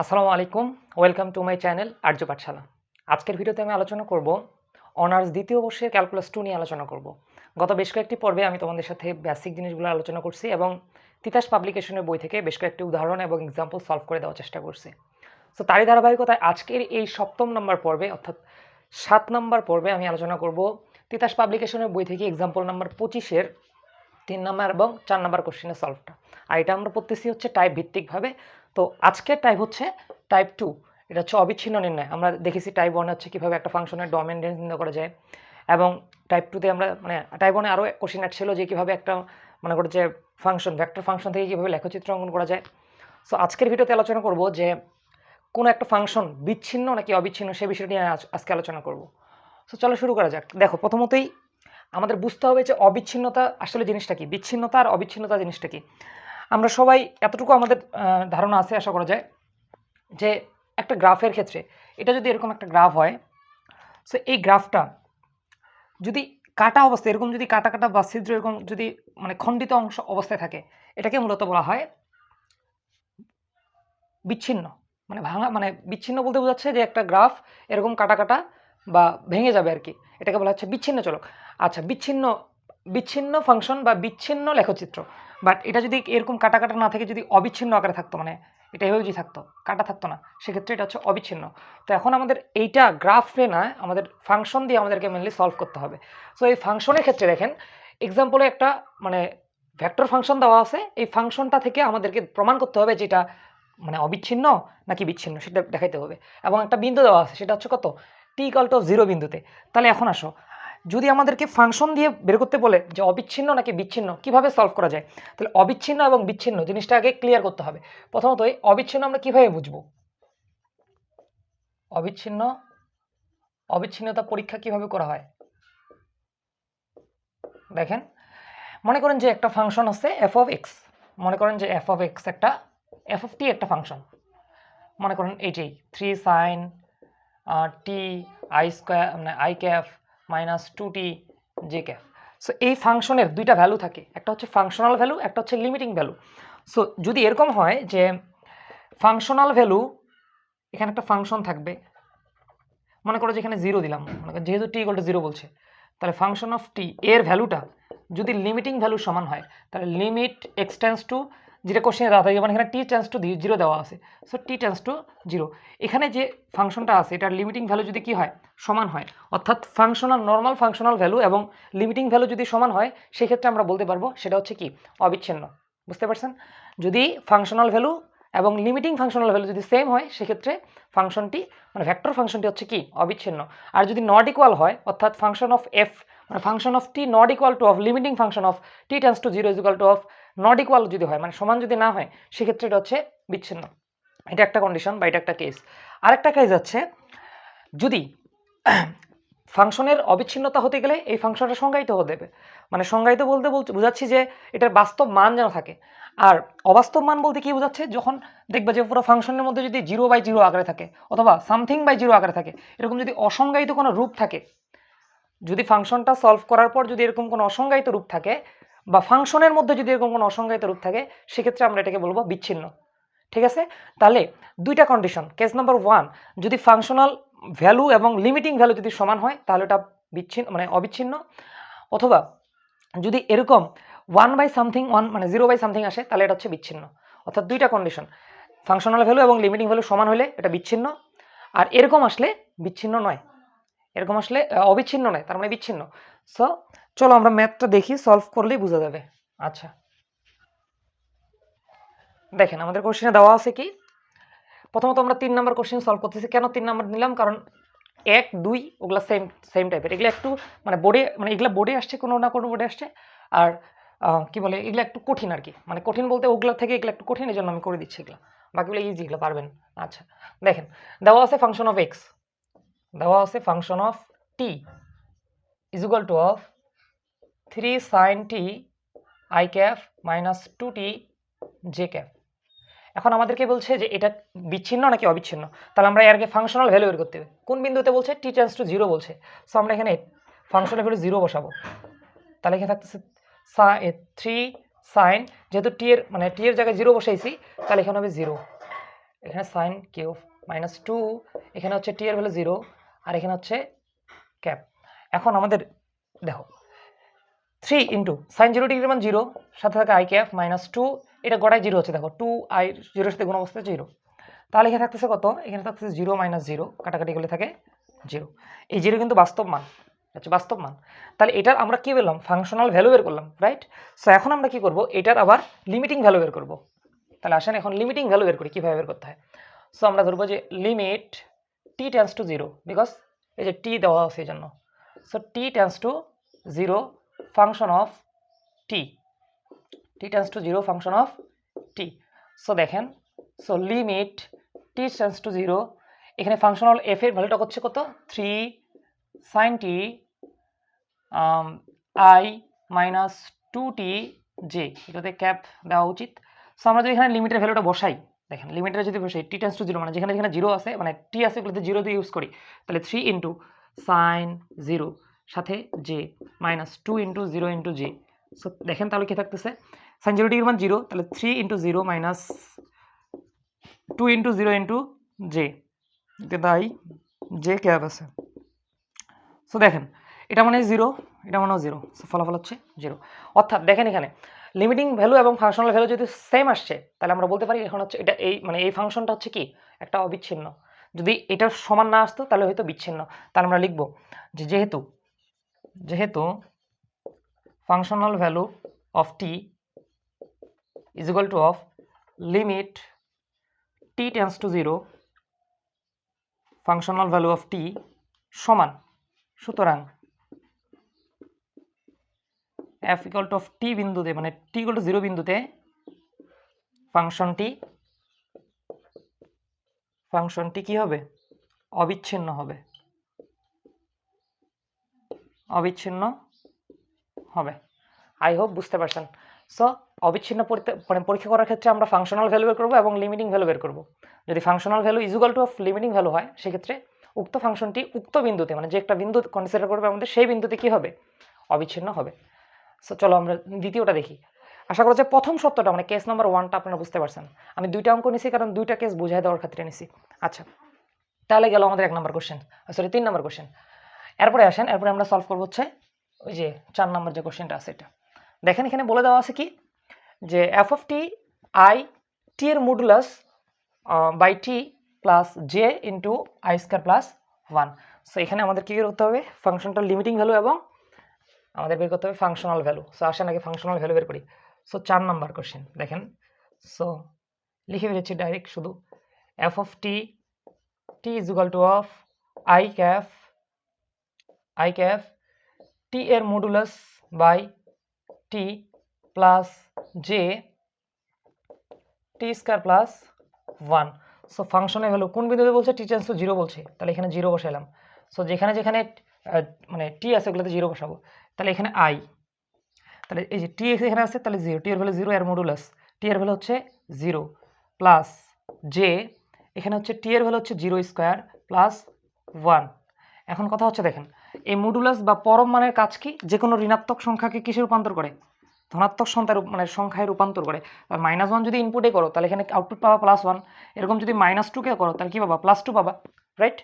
আসসালামু আলাইকুম, welcome to my channel Arya Pathshala. আজকের ভিডিওতে আমি আলোচনা করব অনার্স দ্বিতীয় বর্ষের ক্যালকুলাস টু নিয়ে আলোচনা করব। গত বেশ কয়েকটি পর্বে আমি তোমাদের সাথে বেসিক জিনিসগুলো আলোচনা করছি এবং তিতাস পাবলিকেশনের বই থেকে বেশ কয়েকটি উদাহরণ এবং এক্সাম্পল সলভ করে দেওয়ার চেষ্টা করছি। সো তারই ধারাবাহিকতায় আজকের এই সপ্তম নম্বর পর্বে, অর্থাৎ সাত নম্বর পর্বে আমি আলোচনা করব তিতাস পাবলিকেশনের বই থেকে এক্সাম্পল নাম্বার পঁচিশের তিন নম্বর এবং চার নম্বর কোশ্চেনের সলভটা আর এটা আমরা পড়তেছি হচ্ছে টাইপ ভিত্তিকভাবে তো আজকের টাইপ হচ্ছে টাইপ টু এটা হচ্ছে অবিচ্ছিন্ন নির্ণয়। আমরা দেখেছি টাইপ ওয়ানে হচ্ছে কীভাবে একটা ফাংশনের ডোমেন রেঞ্জ নির্ণয় করা যায়। এবং টাইপ টুতে আমরা মানে টাইপ ওয়ানে আরও কোশ্চেন ছিল যে কীভাবে একটা, মনে করো যে ফাংশন ভেক্টর ফাংশন থেকে কীভাবে লেখচিত্র অঙ্কন করা যায়। সো আজকের ভিডিওতে আলোচনা করব যে কোনো একটা ফাংশন বিচ্ছিন্ন নাকি অবিচ্ছিন্ন সে বিষয়টি নিয়ে আজ- আজকে আলোচনা করব। সো চলো শুরু করা যাক। দেখো, প্রথমতই আমাদের বুঝতে হবে যে অবিচ্ছিন্নতা আসলে জিনিসটা কি? বিচ্ছিন্নতা আর অবিচ্ছিন্নতা জিনিসটা কি? আমরা সবাই এতটুকু আমাদের ধারণা আছে, আশা করা যায়, যে একটা গ্রাফের ক্ষেত্রে এটা যদি এরকম একটা গ্রাফ হয় সো এই গ্রাফটা যদি কাটা অবস্থায়, এরকম যদি কাটা কাটা বা ছিদ্র এরকম যদি মানে খণ্ডিত অংশ অবস্থায় থাকে, এটাকে মূলত বলা হয় বিচ্ছিন্ন। মানে ভাঙা মানে বিচ্ছিন্ন বলতে বোঝাচ্ছে যে একটা গ্রাফ এরকম কাটা কাটা বা ভেঙে যাবে আর কি এটাকে বলা হচ্ছে বিচ্ছিন্ন চলক। আচ্ছা বিচ্ছিন্ন বিচ্ছিন্ন ফাংশন বা বিচ্ছিন্ন লেখচিত্র। বাট এটা যদি এরকম কাটা কাটা না থেকে, যদি অবিচ্ছিন্ন আকারে থাকতো মানে এটা এভাবে যদি থাকতো, কাটা থাকতো না, সেক্ষেত্রে এটা হচ্ছে অবিচ্ছিন্ন। তো এখন আমাদের এইটা গ্রাফে না, আমাদের ফাংশন দিয়ে আমাদেরকে মেনলি সলভ করতে হবে। সো এই ফাংশনের ক্ষেত্রে দেখেন এক্সাম্পলে একটা মানে ভেক্টর ফাংশন দেওয়া আছে, এই ফাংশনটা থেকে আমাদেরকে প্রমাণ করতে হবে যে এটা মানে অবিচ্ছিন্ন নাকি বিচ্ছিন্ন, সেটা দেখাইতে হবে। এবং একটা বিন্দু দেওয়া আছে, সেটা হচ্ছে কত? টি ইকাল টু জিরো বিন্দুতে। তাহলে এখন আসো যদি আমাদেরকে ফাংশন দিয়ে বের করতে বলে যে অবিচ্ছিন্ন নাকি বিচ্ছিন্ন, কীভাবে সলভ করা যায়? তাহলে অবিচ্ছিন্ন এবং বিচ্ছিন্ন জিনিসটা আগে ক্লিয়ার করতে হবে। প্রথমত অবিচ্ছিন্ন আমরা কীভাবে বুঝব? অবিচ্ছিন্ন, অবিচ্ছিন্নতা পরীক্ষা কীভাবে করা হয়? দেখেন, মনে করেন যে একটা ফাংশন আছে এফ অফ এক্স মনে করেন যে এফ অফ এক্স একটা এফ অফ টি একটা ফাংশন মনে করেন এইটাই three sine t i square মানে i cap minus two t j cap so এই ফাংশনের দুইটা ভ্যালু থাকে। একটা হচ্ছে ফাংশনাল ভ্যালু একটা হচ্ছে লিমিটিং ভ্যালু সো যদি এরকম হয় যে ফাংশনাল ভ্যালু এখানে একটা ফাংশন থাকবে। মনে করো যে এখানে জিরো দিলাম। মনে করো যেহেতু টি ইকুয়াল টু জিরো বলছে, তাহলে ফাংশন অফ টি এর ভ্যালুটা যদি লিমিটিং ভ্যালু সমান হয়, তাহলে লিমিট এক্সটেন্স টু যেটা কোশ্চেনে দেওয়া থাকে, যেমন এখানে টি টেন্স টু জিরো দেওয়া আছে। So t tends to zero এখানে যে ফাংশনটা আছে, এটার লিমিটিং ভ্যালু যদি কি হয়? সমান হয়। অর্থাৎ ফাংশনাল নর্মাল ফাংশনাল ভ্যালু এবং লিমিটিং ভ্যালু যদি সমান হয়, সেক্ষেত্রে আমরা বলতে পারব, সেটা হচ্ছে কি? অবিচ্ছিন্ন। বুঝতে পারছেন? যদি ফাংশনাল ভ্যালু এবং লিমিটিং ফাংশনাল ভ্যালু যদি সেম হয়, সেক্ষেত্রে ফাংশনটি মানে ভ্যাক্টর ফাংশনটি হচ্ছে কি? অবিচ্ছিন্ন। আর যদি নট ইকুয়াল হয়, অর্থাৎ ফাংশন অফ এফ মানে function of t not equal to of limiting function of t tends to zero equal to of not equal যদি হয় মানে সমান যদি না হয়, সেক্ষেত্রে এটা হচ্ছে বিচ্ছিন্ন। এটা একটা কন্ডিশন বা এটা একটা কেস আরেকটা কেস আছে, যদি ফাংশনের অবিচ্ছিন্নতা হতে গেলে এই ফাংশনটা সংজ্ঞায়িত হতে হবে। মানে সংজ্ঞায়িত বলতে বলতে বোঝাচ্ছি যে এটার বাস্তব মান যেন থাকে। আর অবাস্তব মান বলতে কী বোঝাচ্ছে? যখন দেখবে যে পুরো ফাংশনের মধ্যে যদি জিরো বাই জিরো আকারে থাকে, অথবা সামথিং বাই জিরো আকারে থাকে, এরকম যদি অসংজ্ঞায়িত কোনো রূপ থাকে যদি ফাংশনটা সলভ করার পর যদি এরকম কোনো অসংজ্ঞায়িত রূপ থাকে বা ফাংশনের মধ্যে যদি এরকম কোনো অসংজ্ঞায়িত রূপ থাকে, সেক্ষেত্রে আমরা এটাকে বলব বিচ্ছিন্ন। ঠিক আছে? তাহলে দুইটা কন্ডিশন কেস নাম্বার ওয়ান যদি ফাংশনাল ভ্যালু এবং লিমিটিং ভ্যালু যদি সমান হয়, তাহলে এটা বিচ্ছিন্ন মানে অবিচ্ছিন্ন। অথবা যদি এরকম ওয়ান বাই সামথিং ওয়ান মানে জিরো বাই সামথিং আসে, তাহলে এটা হচ্ছে বিচ্ছিন্ন। অর্থাৎ দুইটা কন্ডিশন ফাংশনাল ভ্যালু এবং লিমিটিং ভ্যালু সমান হলে এটা বিচ্ছিন্ন, আর এরকম আসলে বিচ্ছিন্ন নয়। এরকম আসলে অবিচ্ছিন্ন নয়, তার মানে বিচ্ছিন্ন। সো চলো আমরা ম্যাথটা দেখি সলভ করলেই বোঝা যাবে। আচ্ছা। দেখেন, আমাদের কোশ্চেনে দেওয়া আছে কি? প্রথমত আমরা তিন নম্বর কোশ্চেন সলভ করতেছি। কেন তিন নম্বর নিলাম? কারণ এক, দুই, ওগুলা সেম সেম টাইপের এগুলো একটু মানে বোর্ডে মানে এগুলো বোর্ডে আসছে, কোনো না কোনো বোর্ডে আসছে। আর কি বলে, এগুলো একটু কঠিন আর কি। মানে কঠিন বলতে ওগুলা থেকে এগুলো একটু কঠিন এই জন্য আমি করে দিচ্ছি এগুলো। বাকিগুলো ইজি এগুলো পারবেন। আচ্ছা। দেখেন, দেওয়া আছে ফাংশন অফ এক্স দেওয়া আছে function of t is equal to of three sine t i cap minus two t j cap এখন আমাদেরকে বলছে যে এটা বিচ্ছিন্ন নাকি অবিচ্ছিন্ন? তাহলে আমরা এর আগে ফাংশনাল ভ্যালু বের করতে হবে। কোন বিন্দুতে বলছে? টি টেন্স টু জিরো বলছে। সো আমরা এখানে ফাংশনাল ভ্যালু জিরো বসাবো। তাহলে এখানে থাকতেছে থ্রি সাইন যেহেতু টি এর মানে টি এর জায়গায় জিরো বসাইছি, তাহলে এখানে হবে জিরো এখানে সাইন কিউব মাইনাস টু এখানে হচ্ছে টি এর ভ্যালু জিরো আর এখানে হচ্ছে ক্যাপ। এখন আমাদের, দেখো থ্রি ইন্টু সাইন জিরো ডিগ্রির মান জিরো সাথে থাকে আই ক্যাপ মাইনাস টু এটা গোটায় জিরো হচ্ছে, দেখো টু আই জিরোর সাথে গুণ অবস্থায় জিরো তাহলে এখানে থাকতেছে কত? এখানে থাকতেছে জিরো মাইনাস জিরো কাটাকাটি করলে থাকে জিরো এই জিরো কিন্তু বাস্তব মান হচ্ছে বাস্তব মান। তাহলে এটার আমরা কি বললাম ফাংশনাল ভ্যালু বের করলাম রাইট সো এখন আমরা কি করব? এটার আবার লিমিটিং ভ্যালু বের করব। তাহলে আসেন, এখন লিমিটিং ভ্যালু বের করি, কীভাবে বের করতে হয়? সো আমরা ধরবো যে limit t tends to zero because এই যে টি দেওয়া আছে এই জন্য so t tends to zero function of t t tends to zero function of t so দেখেন। So limit t tends to zero এখানে ফাংশনাল এফ এর ভ্যালুটা হচ্ছে কত? Three sine t i minus two t j এটাতে cap দেওয়া উচিত। So আমরা যদি এখানে লিমিটের ভ্যালুটা বসাই দেখেন লিমিটের যদি বসাই টি টেন্স টু জিরো মানে যেখানে যেখানে জিরো আছে মানে টি আছে এগুলোতে জিরো দিয়ে ইউজ করি, তাহলে থ্রি ইন্টু সাইন জিরো সাথে j minus two into zero into j so দেখেন তাহলে কি থাকতেছে? সাইন জিরো ডিগ্রির মান জিরো তাহলে three into zero minus two into zero into j তাই জে ক্যাপ আছে। সো দেখেন, এটা মানে জিরো এটা মানেও জিরো সো ফলাফল হচ্ছে জিরো অর্থাৎ দেখেন এখানে লিমিটিং ভ্যালু এবং ফাংশনাল ভ্যালু যদি সেম আসছে, তাহলে আমরা বলতে পারি এখন হচ্ছে এটা এই মানে এই ফাংশনটা হচ্ছে কি? একটা অবিচ্ছিন্ন। যদি এটা সমান না আসতো, তাহলে হয়তো বিচ্ছিন্ন। তাহলে আমরা লিখব যে যেহেতু যেহেতু functional value of t is equal to of limit t tends to zero functional value of t সমান। সুতরাং f equal to of t বিন্দুতে মানে টি ইকুয়াল টু জিরো বিন্দুতে ফাংশনটি ফাংশনটি কি হবে? অবিচ্ছিন্ন হবে। অবিচ্ছিন্ন হবে। আই হোপ বুঝতে পারছেন। সো অবিচ্ছিন্ন মানে পরীক্ষা করার ক্ষেত্রে আমরা ফাংশনাল ভ্যালু বের করব এবং লিমিটিং ভ্যালু বের করব। যদি functional value equal to of limiting value হয়, সেক্ষেত্রে উক্ত ফাংশনটি উক্ত বিন্দুতে মানে যে একটা বিন্দু কনসিডার করবে আমাদের, সেই বিন্দুতে কি হবে? অবিচ্ছিন্ন হবে। সো চলো আমরা দ্বিতীয়টা দেখি। আশা করা যায় প্রথম সত্যটা মানে কেস নাম্বার ওয়ানটা আপনারা বুঝতে পারছেন। আমি দুইটা অঙ্ক নিছি কারণ দুইটা কেস বুঝাই দেওয়ার ক্ষেত্রে নিছি। আচ্ছা তাহলে গেল আমাদের এক নম্বর কোশ্চেন সরি তিন নম্বর কোশ্চেন এরপরে আসেন, এরপরে আমরা সলভ করব হচ্ছে ওই যে চার নম্বর যে কোশ্চেনটা আছে এটা। দেখেন এখানে বলে দেওয়া আছে কি? যে f of t i t এর modulus by t plus j into i square plus one so এখানে আমাদের কী করতে হবে? ফাংশনটার লিমিটিং ভ্যালু এবং আমাদের বের করতে হবে ফাংশনাল ভ্যালু সো আসেন আগে ফাংশনাল ভ্যালু বের করি। সো চার নাম্বার কোশ্চেন দেখেন। সো লিখে ফেলেছি ডাইরেক্ট শুধু। F of t t is equal to of i cap i cap t এর modulus by t plus j t square plus one so ফাংশনের ভ্যালু কোন বিন্দুতে বলছে? টি টেন্স টু জিরো বলছে। তাহলে এখানে জিরো বসাইলাম। সো যেখানে যেখানে মানে টি আছে ওগুলোতে জিরো বসাবো। তাহলে এখানে আই তাহলে এই যে টি এক্স এখানে আছে, তাহলে জিরো টি এর ভ্যালু জিরো এর মডুলাস টি এর ভ্যালু হচ্ছে জিরো প্লাস জে এখানে হচ্ছে টি এর ভ্যালু হচ্ছে জিরো স্কোয়ার প্লাস ওয়ান এখন কথা হচ্ছে দেখেন, এই মডুলাস বা পরম মানের কাজ কি? যে কোনো ঋণাত্মক সংখ্যাকে কিসে রূপান্তর করে? ধনাত্মক সংখ্যায় রূপ- মানে সংখ্যায় রূপান্তর করে। আর মাইনাস ওয়ান যদি ইনপুটে করো, তাহলে এখানে আউটপুট পাবা প্লাস ওয়ান এরকম যদি মাইনাস টুকে করো, তাহলে কী পাবা? প্লাস টু পাবা রাইট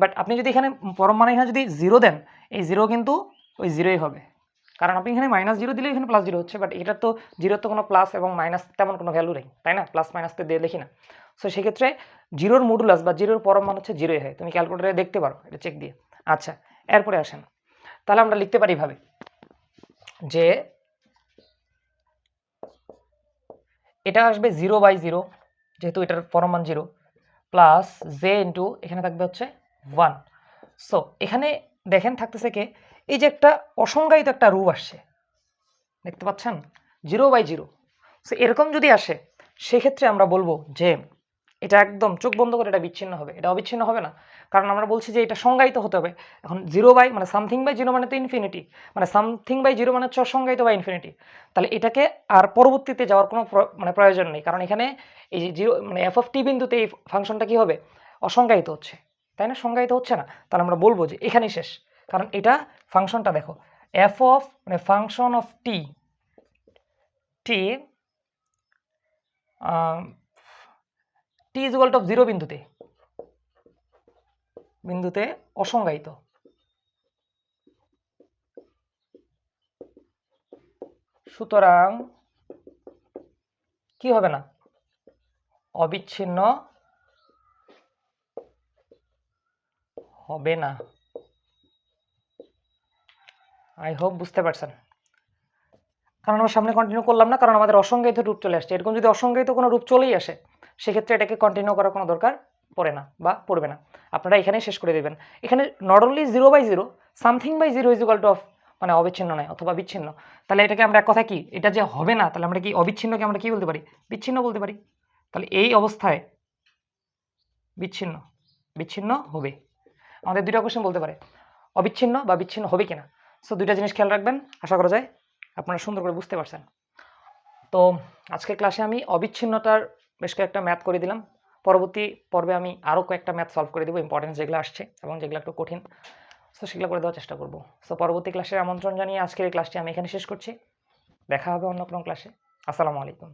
বাট আপনি যদি এখানে পরম মানে এখানে যদি জিরো দেন, এই জিরো কিন্তু ওই জিরোই হবে। কারণ আপনি এখানে মাইনাস জিরো দিলে এখানে প্লাস জিরো হচ্ছে বাট এটার তো জিরোর তো কোনো প্লাস এবং মাইনাস তেমন কোনো ভ্যালু নেই, তাই না? প্লাস মাইনাস তো দিয়ে দেখি না। সো সেক্ষেত্রে জিরোর মডুলাস বা জিরোর পরম মান হচ্ছে জিরোই হয়। তুমি ক্যালকুলেটারে দেখতে পারো, এটা চেক দিয়ে। আচ্ছা এরপরে আসেন। তাহলে আমরা লিখতে পারি ভাবে যে এটা আসবে জিরো বাই জিরো যেহেতু এটার পরম মান জিরো প্লাস জে ইন্টু এখানে থাকবে হচ্ছে ওয়ান সো এখানে দেখেন থাকতেছে কে? এই যে একটা অসংজ্ঞায়িত একটা রূপ আসছে, দেখতে পাচ্ছেন? Zero by zero. সো এরকম যদি আসে, সেক্ষেত্রে আমরা বলব যে, এটা একদম চোখ বন্ধ করে এটা বিচ্ছিন্ন হবে। এটা অবিচ্ছিন্ন হবে না। কারণ আমরা বলছি যে, এটা সংজ্ঞায়িত হতে হবে। এখন জিরো বাই মানে সামথিং বাই জিরো মানে তো ইনফিনিটি মানে সামথিং বাই জিরো মানে হচ্ছে অসংজ্ঞায়িত বা ইনফিনিটি তাহলে এটাকে আর পরবর্তীতে যাওয়ার কোনো মানে প্রয়োজন নেই। কারণ এখানে এই যে জিরো মানে এফ অফ টি বিন্দুতে এই ফাংশনটা কী হবে? অসংজ্ঞায়িত হচ্ছে। তাই না? সংজ্ঞায়িত হচ্ছে না। তাহলে আমরা বলব যে, এখানেই শেষ। কারণ এটা ফাংশনটা দেখো এফ অফ মানে function of t t t is equal to zero বিন্দুতে বিন্দুতে অসংজ্ঞায়িত। সুতরাং কি হবে না? অবিচ্ছিন্ন হবে না। আই হোপ বুঝতে পারছেন। কারণ আমরা সামনে কন্টিনিউ করলাম না, কারণ আমাদের অসংজ্ঞায়িত রূপ চলে আসছে। এরকম যদি অসংজ্ঞায়িত কোনো রূপ চলেই আসে, সেক্ষেত্রে এটাকে কন্টিনিউ করার কোনো দরকার পড়ে না বা পড়বে না। আপনারা এখানেই শেষ করে দেবেন। এখানে not only zero by zero something by zero is equal to of মানে অবিচ্ছিন্ন নয়, অথবা বিচ্ছিন্ন। তাহলে এটাকে আমরা এক কথা কি, এটা যে হবে না, তাহলে আমরা কি অবিচ্ছিন্নকে আমরা কি বলতে পারি? বিচ্ছিন্ন বলতে পারি। তাহলে এই অবস্থায় বিচ্ছিন্ন বিচ্ছিন্ন হবে। আমাদের দুইটা কোশ্চেন বলতে পারে। অবিচ্ছিন্ন বা বিচ্ছিন্ন হবে কিনা? সো দুইটা জিনিস খেয়াল রাখবেন, আশা করা যায় আপনারা সুন্দর করে বুঝতে পারছেন। তো, আজকের ক্লাসে আমি অবিচ্ছিন্নতার বেশ কয়েকটা ম্যাথ করে দিলাম। পরবর্তী পর্বে আমি আরও কয়েকটা ম্যাথ সলভ করে দেবো ইম্পর্টেন্স যেগুলো আসছে এবং যেগুলো একটু কঠিন। সো সেগুলো করে দেওয়ার চেষ্টা করব। সো পরবর্তী ক্লাসের আমন্ত্রণ জানিয়ে আজকের এই ক্লাসটি আমি এখানে শেষ করছি। দেখা হবে অন্য কোনো ক্লাসে আসসালামু আলাইকুম।